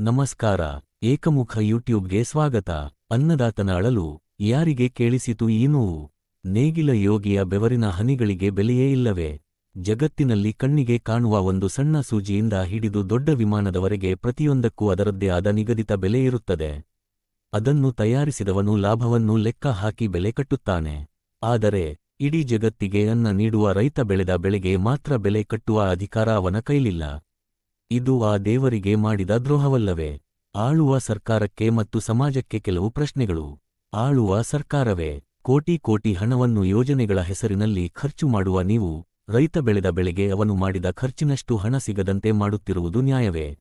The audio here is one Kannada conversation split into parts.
ನಮಸ್ಕಾರ, ಏಕಮುಖ ಯೂಟ್ಯೂಬ್ಗೆ ಸ್ವಾಗತ. ಅನ್ನದಾತನ ಅಳಲು, ಯಾರಿಗೆ ಕೇಳಿಸಿತು ಈ ನೇಗಿಲ ಯೋಗಿಯ ಬೆವರಿನ ಹನಿಗಳಿಗೆ ಬೆಲೆಯೇ ಇಲ್ಲವೇ? ಜಗತ್ತಿನಲ್ಲಿ ಕಣ್ಣಿಗೆ ಕಾಣುವ ಒಂದು ಸಣ್ಣ ಸೂಜಿಯಿಂದ ಹಿಡಿದು ದೊಡ್ಡ ವಿಮಾನದವರೆಗೆ ಪ್ರತಿಯೊಂದಕ್ಕೂ ಅದರದ್ದೇ ಆದ ನಿಗದಿತ ಬೆಲೆ ಇರುತ್ತದೆ. ಅದನ್ನು ತಯಾರಿಸಿದವನು ಲಾಭವನ್ನು ಲೆಕ್ಕ ಹಾಕಿ ಬೆಲೆ ಕಟ್ಟುತ್ತಾನೆ. ಆದರೆ, ಇಡೀ ಜಗತ್ತಿಗೆ ಅನ್ನ ನೀಡುವ ರೈತ ಬೆಳೆದ ಬೆಳೆಗೆ ಮಾತ್ರ ಬೆಲೆ ಕಟ್ಟುವ ಅಧಿಕಾರ ಅವನ ಕೈಲಿಲ್ಲ. ಇದು ಆ ದೇವರಿಗೆ ಮಾಡಿದ ದ್ರೋಹವಲ್ಲವೇ? ಆಳುವ ಸರ್ಕಾರಕ್ಕೆ ಮತ್ತು ಸಮಾಜಕ್ಕೆ ಕೆಲವು ಪ್ರಶ್ನೆಗಳು. ಆಳುವ ಸರ್ಕಾರವೇ? ಕೋಟಿ ಕೋಟಿ ಹಣವನ್ನು ಯೋಜನೆಗಳ ಹೆಸರಿನಲ್ಲಿ ಖರ್ಚು ಮಾಡುವ ನೀವು, ರೈತ ಬೆಳೆದ ಬೆಳೆಗೆ ಅವನು ಮಾಡಿದ ಖರ್ಚಿನಷ್ಟು ಹಣ ಸಿಗದಂತೆ ಮಾಡುತ್ತಿರುವುದು ನ್ಯಾಯವೇ?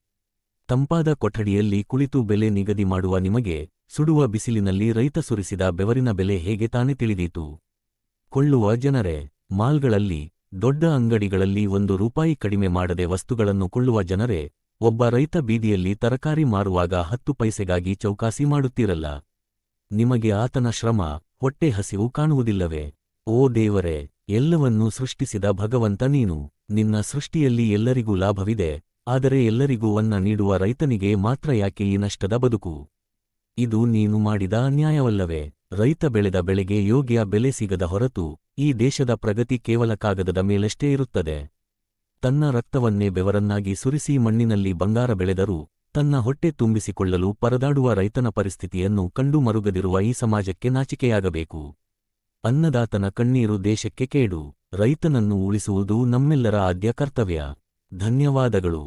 ತಂಪಾದ ಕೊಠಡಿಯಲ್ಲಿ ಕುಳಿತು ಬೆಲೆ ನಿಗದಿ ಮಾಡುವ ನಿಮಗೆ, ಸುಡುವ ಬಿಸಿಲಿನಲ್ಲಿ ರೈತ ಸುರಿಸಿದ ಬೆವರಿನ ಬೆಲೆ ಹೇಗೆ ತಾನೇ ತಿಳಿದೀತು? ಕೊಳ್ಳುವ ಜನರೇ, ಮಾಲ್ಗಳಲ್ಲಿ ದೊಡ್ಡ ಅಂಗಡಿಗಳಲ್ಲಿ ಒಂದು ರೂಪಾಯಿ ಕಡಿಮೆ ಮಾಡದೆ ವಸ್ತುಗಳನ್ನು ಕೊಳ್ಳುವ ಜನರೇ, ಒಬ್ಬ ರೈತ ಬೀದಿಯಲ್ಲಿ ತರಕಾರಿ ಮಾರುವಾಗ ಹತ್ತು ಪೈಸೆಗಾಗಿ ಚೌಕಾಸಿ ಮಾಡುತ್ತೀರಲ್ಲ. ನಿಮಗೆ ಆತನ ಶ್ರಮ, ಹೊಟ್ಟೆ ಹಸಿವು ಕಾಣುವುದಿಲ್ಲವೇ? ಓ ದೇವರೇ, ಎಲ್ಲವನ್ನೂ ಸೃಷ್ಟಿಸಿದ ಭಗವಂತ ನೀನು. ನಿನ್ನ ಸೃಷ್ಟಿಯಲ್ಲಿ ಎಲ್ಲರಿಗೂ ಲಾಭವಿದೆ, ಆದರೆ ಎಲ್ಲರಿಗೂ ಅನ್ನ ನೀಡುವ ರೈತನಿಗೆ ಮಾತ್ರ ಯಾಕೆ ಈ ನಷ್ಟದ ಬದುಕು? ಇದು ನೀನು ಮಾಡಿದ ಅನ್ಯಾಯವಲ್ಲವೇ? ರೈತ ಬೆಳೆದ ಬೆಳೆಗೆ ಯೋಗ್ಯ ಬೆಲೆ ಸಿಗದ ಹೊರತು ಈ ದೇಶದ ಪ್ರಗತಿ ಕೇವಲ ಕಾಗದದ ಮೇಲಷ್ಟೇ ಇರುತ್ತದೆ. ತನ್ನ ರಕ್ತವನ್ನೇ ಬೆವರನ್ನಾಗಿ ಸುರಿಸಿ ಮಣ್ಣಿನಲ್ಲಿ ಬಂಗಾರ ಬೆಳೆದರೂ ತನ್ನ ಹೊಟ್ಟೆ ತುಂಬಿಸಿಕೊಳ್ಳಲು ಪರದಾಡುವ ರೈತನ ಪರಿಸ್ಥಿತಿಯನ್ನು ಕಂಡು ಮರುಗದಿರುವ ಈ ಸಮಾಜಕ್ಕೆ ನಾಚಿಕೆಯಾಗಬೇಕು. ಅನ್ನದಾತನ ಕಣ್ಣೀರು ದೇಶಕ್ಕೆ ಕೇಡು, ರೈತನನ್ನು ಉಳಿಸುವುದು ನಮ್ಮೆಲ್ಲರ ಆದ್ಯ ಕರ್ತವ್ಯ. ಧನ್ಯವಾದಗಳು.